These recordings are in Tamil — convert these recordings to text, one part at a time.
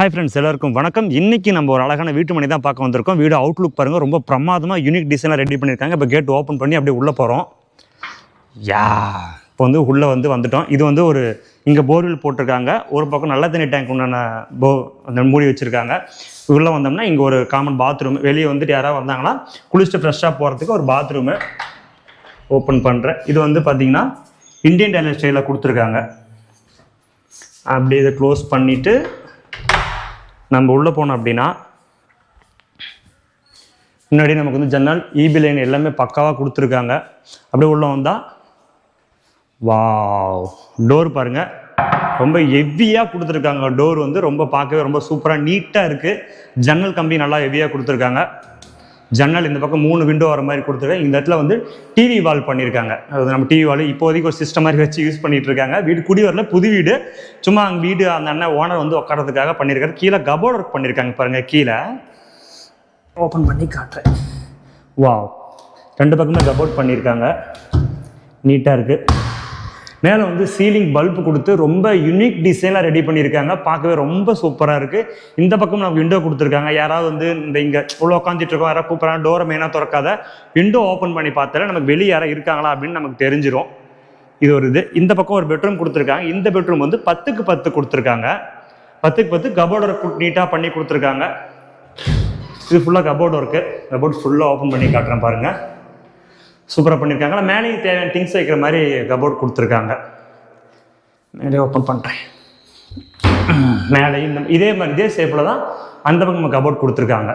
ஹாய் ஃப்ரெண்ட்ஸ் எல்லாருக்கும் வணக்கம். இன்னைக்கு நம்ம ஒரு அழகான வீட்டு மணி தான் பார்க்க வந்திருக்கோம். வீடு அவுட்லுக் பாருங்கள் ரொம்ப பிரமாதமாக யூனிக் டிசைனாக ரெடி பண்ணியிருக்காங்க. இப்போ கேட் ஓப்பன் பண்ணி அப்படியே உள்ளே போகிறோம் யா இப்போ வந்து உள்ளே வந்து வந்துட்டோம். இது வந்து ஒரு இங்கே போர்வெல் போட்டிருக்காங்க. ஒரு பக்கம் நல்ல தண்ணி டேங்க் உண்டான போ அந்த மூடி வச்சுருக்காங்க. உள்ளே வந்தோம்னா இங்கே ஒரு காமன் பாத்ரூம் வெளியே வந்துட்டு யாராவது வந்தாங்கன்னா குளிச்சுட்டு ஃப்ரெஷ்ஷாக போகிறதுக்கு ஒரு பாத்ரூமு ஓப்பன் பண்ணுறேன் இது வந்து பார்த்தீங்கன்னா இந்தியன் டைலர் ஸ்டைலில் கொடுத்துருக்காங்க. அப்படியே இதை க்ளோஸ் பண்ணிவிட்டு நம்ம உள்ளே போனோம் அப்படின்னா முன்னாடி நமக்கு வந்து ஜன்னல் ஈபி லைன் எல்லாமே பக்காவாக கொடுத்துருக்காங்க. அப்படியே உள்ளே வந்தால் வா டோர் பாருங்கள் ரொம்ப ஹெவியாக கொடுத்துருக்காங்க. டோர் வந்து ரொம்ப பார்க்கவே ரொம்ப சூப்பராக நீட்டாக இருக்குது ஜன்னல் கம்பி நல்லா ஹெவியாக கொடுத்துருக்காங்க. ஜன்னல் இந்த பக்கம் மூணு விண்டோ வர மாதிரி கொடுத்துருக்காங்க. இந்த இடத்துல வந்து டிவி வால் பண்ணியிருக்காங்க அது நம்ம டிவி வால் இப்போதைக்கு ஒரு சிஸ்டம் மாதிரி வச்சு யூஸ் பண்ணிட்டு இருக்காங்க வீடு குடி வரல புது வீடு. சும்மா அங்கே வீடு அந்த அண்ணன் ஓனர் வந்து உட்காரதுக்காக பண்ணியிருக்காரு கீழே கபோர்ட் ஒர்க் பண்ணியிருக்காங்க பாருங்க கீழே. ஓப்பன் பண்ணி காட்டுறேன். வாவ் ரெண்டு பக்கமே கபோர்ட் பண்ணியிருக்காங்க நீட்டாக இருக்குது மேலே வந்து சீலிங் பல்ப் கொடுத்து ரொம்ப யூனிக் டிசைனாக ரெடி பண்ணியிருக்காங்க. பார்க்கவே ரொம்ப சூப்பராக இருக்குது இந்த பக்கம் நமக்கு விண்டோ கொடுத்துருக்காங்க. யாராவது வந்து இந்த இங்கே உள்ள உட்காந்துட்டு இருக்கோம் யாராவது கூப்பிட்றாங்க டோரை மெயினாக திறக்காத விண்டோ ஓப்பன் பண்ணி பார்த்தாலே நமக்கு வெளியே யாராவது இருக்காங்களா அப்படின்னு நமக்கு தெரிஞ்சிடும் இது ஒரு இது. இந்த பக்கம் ஒரு பெட்ரூம் கொடுத்துருக்காங்க. இந்த பெட்ரூம் வந்து பத்துக்கு பத்து கொடுத்துருக்காங்க. பத்துக்கு பத்து கபோர்டோட நீட்டாக பண்ணி கொடுத்துருக்காங்க. இது ஃபுல்லாக கபோர்டு ஒர்க்கு கபோர்டு ஃபுல்லாக ஓப்பன் பண்ணி காட்டுறேன் பாருங்கள் சூப்பராக பண்ணியிருக்காங்க மேலேயும் தேவையான திங்ஸ் வைக்கிற மாதிரி கபோர்ட் கொடுத்துருக்காங்க. மேலே ஓப்பன் பண்ணுறேன் மேலே இந்த இதே மாதிரி இதே ஷேப்பில் தான் அந்த பக்கம் கபோர்ட் கொடுத்துருக்காங்க.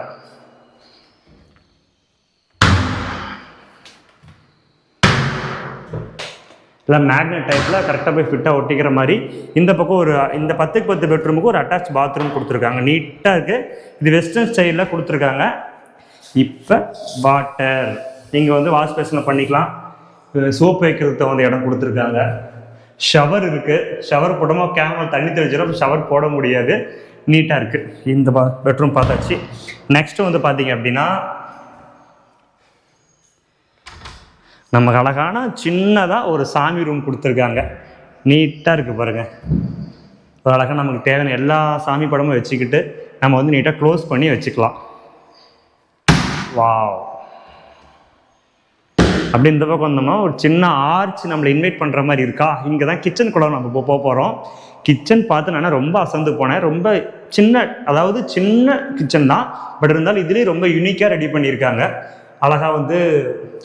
இல்லை மேக்னெட் டைப்பில் கரெக்டாக போய் ஃபிட்டாக ஒட்டிக்கிற மாதிரி இந்த பக்கம் ஒரு இந்த பத்துக்கு பத்து பெட்ரூமுக்கு ஒரு அட்டாச் பாத்ரூம் கொடுத்துருக்காங்க. நீட்டாக இருக்குது இது வெஸ்டர்ன் ஸ்டைலில் கொடுத்துருக்காங்க. இப்போ வாட்டர் நீங்கள் வந்து வாஷ் பேஷனில் பண்ணிக்கலாம். சோப் வைக்கிறதுக்கு தகுந்த இடம் கொடுத்துருக்காங்க. ஷவர் இருக்குது ஷவர் போடாமல் கேமரா தண்ணி தெளிச்சிடும் ஷவர் போட முடியாது. நீட்டாக இருக்குது இந்த பா பெட்ரூம் பார்த்தாச்சு. நெக்ஸ்ட்டு வந்து பார்த்தீங்க அப்படின்னா நமக்கு அழகான சின்னதாக ஒரு சாமி ரூம் கொடுத்துருக்காங்க. நீட்டாக இருக்குது பாருங்கள் ஒரு அழகாக நமக்கு தேவையான எல்லா சாமி படமும் வச்சுக்கிட்டு நம்ம வந்து நீட்டாக க்ளோஸ் பண்ணி வச்சுக்கலாம். வாவ் அப்படி இந்த பக்கம் வந்தோம்னா ஒரு சின்ன ஆர்ச் நம்மளை இன்வைட் பண்ணுற மாதிரி இருக்கா? இங்கே தான் கிச்சன் கூட நம்ம இப்போ போக போகிறோம் கிச்சன் பார்த்து நான் ரொம்ப அசந்து போனேன். ரொம்ப சின்ன அதாவது சின்ன கிச்சன் தான். பட் இருந்தாலும் இதுலேயும் ரொம்ப யூனிக்காக ரெடி பண்ணியிருக்காங்க. அழகாக வந்து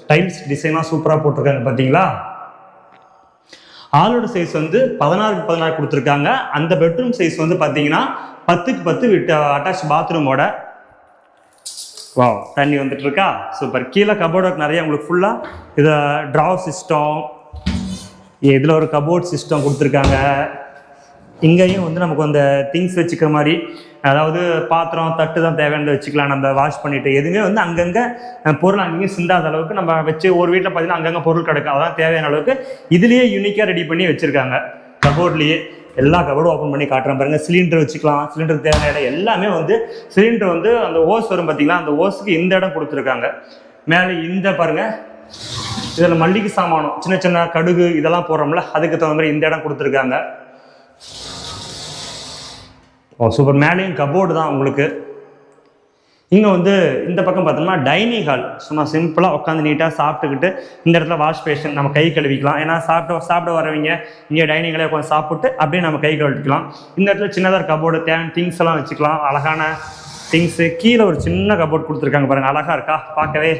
டைல்ஸ் டிசைனாக சூப்பராக போட்டிருக்காங்க பார்த்தீங்களா? ஆளோட சைஸ் வந்து பதினாறுக்கு பதினாறு கொடுத்துருக்காங்க. அந்த பெட்ரூம் சைஸ் வந்து பார்த்தீங்கன்னா பத்துக்கு பத்து விட்டு அட்டாச் பாத்ரூமோட வாவ் தண்ணி வந்துட்டு இருக்கா சூப்பர் கீழே கபோர்டு நிறைய உங்களுக்கு ஃபுல்லாக இதை ட்ரா சிஸ்டம் இதில் ஒரு கபோர்ட் சிஸ்டம் கொடுத்துருக்காங்க. இங்கேயும் வந்து நமக்கு அந்த திங்ஸ் வச்சுக்கிற மாதிரி அதாவது பாத்திரம் தட்டு தான் தேவையானது வச்சுக்கலாம் நம்ம வாஷ் பண்ணிட்டு எதுவுமே வந்து அங்கங்கே பொருள் அங்கேயும் சிந்தாத அளவுக்கு நம்ம வச்சு ஒரு வீட்டில் பார்த்தீங்கன்னா அங்கங்கே பொருள் கிடைக்கும் அதான் தேவையான அளவுக்கு இதுலேயே யூனிக்காக ரெடி பண்ணி வச்சுருக்காங்க. கபோர்ட்லேயே எல்லா கபோர்டும் ஓப்பன் பண்ணி காட்டுறேன் பாருங்க. சிலிண்டர் வச்சுக்கலாம். சிலிண்டருக்கு தேவையான இடம் எல்லாமே வந்து சிலிண்டர் வந்து அந்த ஓஸ் வரும் பார்த்தீங்களா அந்த ஓஸுக்கு இந்த இடம் கொடுத்துருக்காங்க. மேலே இந்த பாருங்க. இதில் மல்லிகை சாமானம் சின்ன சின்ன கடுகு இதெல்லாம் போடுறோம்ல அதுக்கு தகுந்த மாதிரி இந்த இடம் கொடுத்துருக்காங்க. ஓ சூப்பர் மேலேயும் கபோர்டு தான் உங்களுக்கு. இங்கே வந்து இந்த பக்கம் பார்த்தோம்னா டைனிங் ஹால். சும்மா சிம்பிளாக உட்காந்து நீட்டாக சாப்பிட்டுக்கிட்டு இந்த இடத்துல வாஷ் பேஷன் நம்ம கை கழுவிக்கலாம். ஏன்னா சாப்பிட்டு சாப்பிட வரவங்க இங்கே டைனிங் ஹாலே உட்காந்து சாப்பிட்டு அப்படியே நம்ம கை கழுவிக்கலாம். இந்த இடத்துல சின்னதாக கபோர்டு தேவையான திங்ஸ் எல்லாம் வச்சுக்கலாம். அழகான திங்ஸு கீழே ஒரு சின்ன கபோர்ட் கொடுத்துருக்காங்க பாருங்கள் அழகாக இருக்கா? பார்க்கவே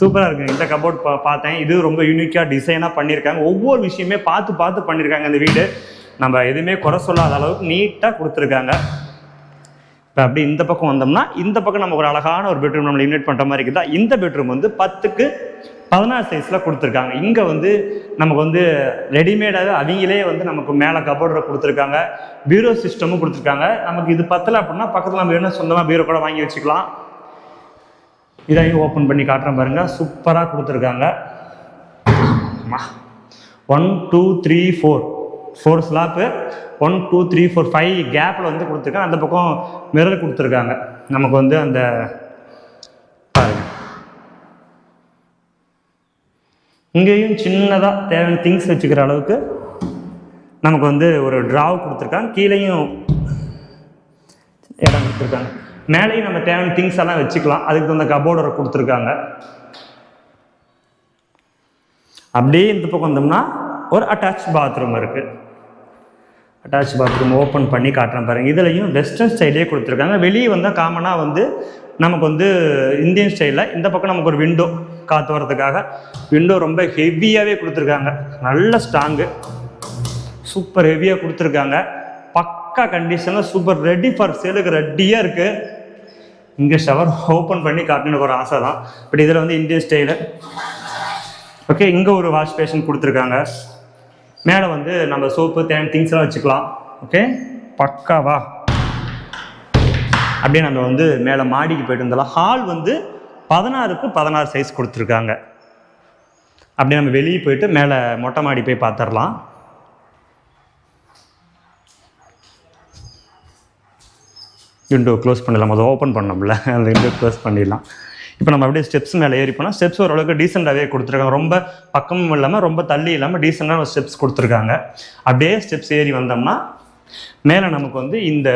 சூப்பராக இருக்குது இந்த கபோர்ட் பா பார்த்தேன். இது ரொம்ப யூனிக்காக டிசைனாக பண்ணியிருக்காங்க ஒவ்வொரு விஷயமே பார்த்து பார்த்து பண்ணியிருக்காங்க இந்த வீடு. நம்ம எதுவுமே குறை சொல்லாத அளவுக்கு நீட்டாக கொடுத்துருக்காங்க. இப்போ அப்படி இந்த பக்கம் வந்தோம்னா இந்த பக்கம் நம்ம ஒரு அழகான ஒரு பெட்ரூம் நம்மளை இன்வைட் பண்ணுற மாதிரி இருக்குதா? இந்த பெட்ரூம் வந்து பத்துக்கு பதினாறு சைஸில் கொடுத்துருக்காங்க. இங்கே வந்து நமக்கு வந்து ரெடிமேடாக அவங்களே வந்து நமக்கு மேலே கபோர்டரை கொடுத்துருக்காங்க. பீரோ சிஸ்டமும் கொடுத்துருக்காங்க. நமக்கு இது பத்தலை அப்படின்னா பக்கத்தில் நம்ம வேணும் சொந்தமாக பீரோ கூட வாங்கி வச்சுக்கலாம். இதையும் ஓப்பன் பண்ணி காட்டுறேன் பாருங்க. சூப்பராக கொடுத்துருக்காங்க. One two three four four slab one two three four five கேப்பில் வந்து கொடுத்துருக்காங்க. அந்த பக்கம் மிரர் கொடுத்துருக்காங்க. நமக்கு வந்து அந்த பாருங்க. இங்கேயும் சின்னதாக தேவையான திங்ஸ் வச்சுக்கிற அளவுக்கு நமக்கு வந்து ஒரு ட்ராவ் கொடுத்துருக்காங்க. கீழேயும் இடம் கொடுத்துருக்காங்க. மேலேயும் நம்ம தேவையான திங்ஸ் எல்லாம் வச்சுக்கலாம். அதுக்கு தகுந்த கபோர்டரை கொடுத்துருக்காங்க. அப்படியே இந்த பக்கம் வந்தோம்னா ஒரு அட்டாச் பாத்ரூம் இருக்குது அட்டாச் பாத்ரூம் ஓப்பன் பண்ணி காட்டுறேன் பாருங்கள் இதுலையும் வெஸ்டர்ன் ஸ்டைலே கொடுத்துருக்காங்க. வெளியே வந்தால் காமனாக வந்து நமக்கு வந்து இந்தியன் ஸ்டைலில் இந்த பக்கம் நமக்கு ஒரு விண்டோ காற்று வரதுக்காக விண்டோ ரொம்ப ஹெவியாகவே கொடுத்துருக்காங்க. நல்ல ஸ்ட்ராங்கு சூப்பர் ஹெவியாக கொடுத்துருக்காங்க. பக்கா கண்டிஷனில் சூப்பர் ரெடி ஃபார் சேலுக்கு ரெடியாக இருக்குது இங்கே ஷவர் ஓப்பன் பண்ணி காட்டணுன்னு ஒரு ஆசை தான். பட் இதில் வந்து இந்தியன் ஸ்டைலு ஓகே இங்கே ஒரு வாஷ் பேஷன் கொடுத்துருக்காங்க. மேலே வந்து நம்ம சோப்பு தேன் திங்ஸ் எல்லாம் வச்சுக்கலாம். ஓகே பக்காவா? அப்படியே நம்ம வந்து மேலே மாடிக்கு போயிட்டு இருந்தலாம் ஹால் வந்து பதினாறுக்கு பதினாறு சைஸ் கொடுத்துருக்காங்க. அப்படியே நம்ம வெளியே போயிட்டு மேலே மொட்டை மாடி போய் பார்த்துடலாம் விண்டோ க்ளோஸ் பண்ணிடலாம் அதை ஓப்பன் பண்ணோம்ல. அந்த விண்டோ க்ளோஸ் பண்ணிடலாம். இப்போ நம்ம அப்படியே ஸ்டெப்ஸ் மேலே ஏறி போனால் ஸ்டெப்ஸ் ஓரளவுக்கு டீசெண்டாகவே கொடுத்துருக்காங்க. ரொம்ப பக்கமும் இல்லாமல் ரொம்ப தள்ளி இல்லாமல் டீசெண்டாக ஸ்டெப்ஸ் கொடுத்துருக்காங்க. அப்படியே ஸ்டெப்ஸ் ஏறி வந்தோம்னா மேலே நமக்கு வந்து இந்த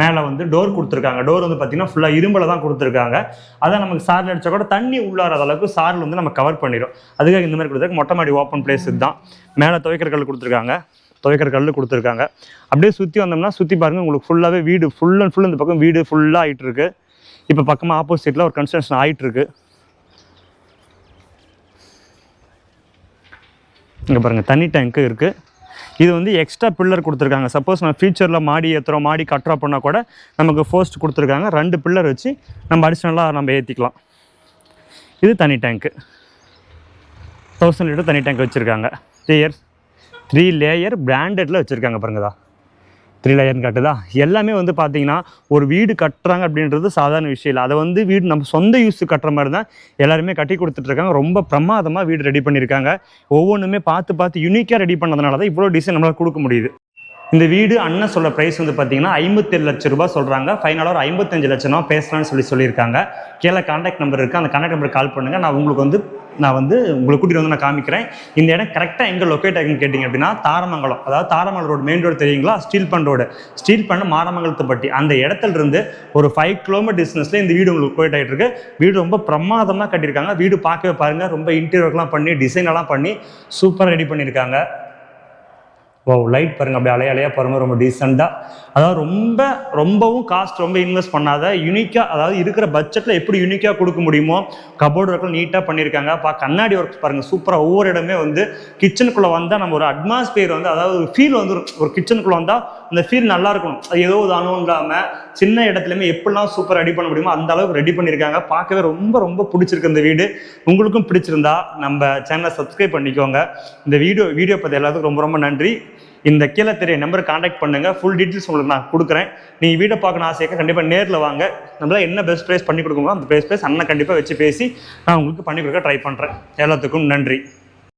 மேலே வந்து டோர் கொடுத்துருக்காங்க. டோர் வந்து பார்த்திங்கன்னா ஃபுல்லாக இரும்பில் தான் கொடுத்துருக்காங்க. அதான் நமக்கு சாரில் அடித்தா கூட தண்ணி உள்ளாராத அளவுக்கு சாரில் வந்து நம்ம கவர் பண்ணிடும் அதுக்காக இந்த மாதிரி கொடுத்துருக்கு மொட்டை மாடி ஓப்பன் பிளேஸ் தான் மேலே துவைக்கிற கல் கொடுத்துருக்காங்க. துவைக்கிற கல் கொடுத்துருக்காங்க. அப்படியே சுற்றி வந்தோம்னா சுற்றி பாருங்கள் உங்களுக்கு ஃபுல்லாகவே வீடு ஃபுல் அண்ட் ஃபுல் இந்த பக்கம் வீடு ஃபுல்லாக ஆகிட்டு இருக்குது இப்போ பக்கமாக ஆப்போசிட்டில் ஒரு கன்ஸ்ட்ரக்ஷன் ஆகிட்டு இருக்கு இங்கே பாருங்கள் தண்ணி டேங்க்கு இருக்குது இது வந்து எக்ஸ்ட்ரா பில்லர் கொடுத்துருக்காங்க. சப்போஸ் நம்ம ஃபியூச்சரில் மாடி ஏற்றுறோம் மாடி கட்டுறோம் பண்ணால் கூட நமக்கு ஃபோஸ்ட் கொடுத்துருக்காங்க. ரெண்டு பில்லர் வச்சு நம்ம அடிஷ்னலாக நம்ம ஏற்றிக்கலாம் இது தனி டேங்க்கு தௌசண்ட் லிட்டர் தனி டேங்க் வச்சுருக்காங்க. த்ரீ இயர்ஸ் த்ரீ லேயர் பிராண்டடில் வச்சுருக்காங்க பாருங்கதா. த்ரீ லயன் கட்டுதா எல்லாமே வந்து பார்த்தீங்கன்னா ஒரு வீடு கட்டுறாங்க அப்படின்றது சாதாரண விஷயம் இல்லை. அதை வந்து வீடு நம்ம சொந்த யூஸுக்கு கட்டுற மாதிரி தான் எல்லாருமே கட்டி கொடுத்துட்ருக்காங்க ரொம்ப பிரமாதமாக வீடு ரெடி பண்ணியிருக்காங்க ஒவ்வொன்றுமே பார்த்து பார்த்து யூனிக்காக ரெடி பண்ணதுனால தான் இவ்வளோ டிசைன் நம்மளால் கொடுக்க முடியுது. இந்த வீடு அண்ணன் சொல்ல ப்ரைஸ் வந்து பார்த்தீங்கன்னா ஐம்பத்தேழு லட்சம் ரூபாய் சொல்கிறாங்க ஃபைனலாக ஒரு ஐம்பத்தஞ்சு லட்சம் ரூபா பேசலாம்னு சொல்லி சொல்லியிருக்காங்க. கீழே கான்டாக்ட் நம்பர் இருக்குது அந்த கான்டாக்ட் நம்பர் கால் பண்ணுங்கள் நான் உங்களுக்கு வந்து நான் வந்து உங்களை கூட்டிகிட்டு வந்து நான் காமிக்கிறேன். இந்த இடம் கரெக்டாக எங்கே லொக்கேட் ஆகுன்னு கேட்டிங்க அப்படின்னா தாரமங்கலம். அதாவது தாரமங்கலம் ரோடு மெயின் ரோடு தெரியுங்களா? ஸ்டீல் பண்ட் ரோடு ஸ்டீல் பண்ண மாரமங்கலத்துப்பட்டி அந்த இடத்துல இருந்து ஒரு ஃபைவ் கிலோமீட்டர் டிஸ்டன்ஸில் இந்த வீடு உங்களுக்கு லொக்கேட் ஆகிட்டு இருக்கு. வீடு ரொம்ப பிரமாதமாக கட்டியிருக்காங்க. வீடு பார்க்கவே பாருங்கள் ரொம்ப இன்டீரியர்லாம் பண்ணி டிசைன் எல்லாம் பண்ணி சூப்பராக ரெடி பண்ணியிருக்காங்க. ஓ லைட் பாருங்க. அப்படியே அலைய அலையா பாருங்க. ரொம்ப டீசெண்டாக அதாவது ரொம்ப ரொம்பவும் காஸ்ட் ரொம்ப இன்வெஸ்ட் பண்ணாத யூனிக்காக அதாவது இருக்கிற பட்ஜெட்டில் எப்படி யூனிக்காக கொடுக்க முடியுமோ கபோர்டு ஒர்க்கில் நீட்டாக பண்ணியிருக்காங்க பா கண்ணாடி ஒர்க் பாருங்கள் சூப்பராக ஒவ்வொரு இடமே வந்து கிச்சனுக்குள்ளே வந்தால் நம்ம ஒரு அட்மாஸ்பியர் வந்து அதாவது ஒரு ஃபீல் வந்துடும் ஒரு கிச்சனுக்குள்ளே வந்தால் அந்த ஃபீல் நல்லா இருக்கணும். அது ஏதோ ஒரு அனுபவம் இல்லாமல் சின்ன இடத்துலையுமே எப்படிலாம் சூப்பர் ரெடி பண்ண முடியுமோ அந்த அளவுக்கு ரெடி பண்ணியிருக்காங்க. பார்க்கவே ரொம்ப ரொம்ப பிடிச்சிருக்கு இந்த வீடு. உங்களுக்கும் பிடிச்சிருந்தா நம்ம சேனலை சப்ஸ்கிரைப் பண்ணிக்கோங்க. இந்த வீடியோ வீடியோ பற்றி எல்லாத்துக்கும் ரொம்ப ரொம்ப நன்றி. இந்த கீழே தெரிய நம்பரை காண்டாக்ட் பண்ணுங்க. ஃபுல் டீட்டெயில்ஸ் உங்களுக்கு நான் கொடுக்குறேன். நீங்கள் வீடை பார்க்கணும் ஆசையாக கண்டிப்பாக நேரில் வாங்க. நம்மளால் என்ன பெஸ்ட் ப்ரைஸ் பண்ணி கொடுக்குமோ அந்த பெஸ்ட் ப்ரைஸ் அண்ணன் கண்டிப்பாக வச்சு பேசி நான் உங்களுக்கு பண்ணி கொடுக்க ட்ரை பண்ணுறேன் எல்லாத்துக்கும் நன்றி.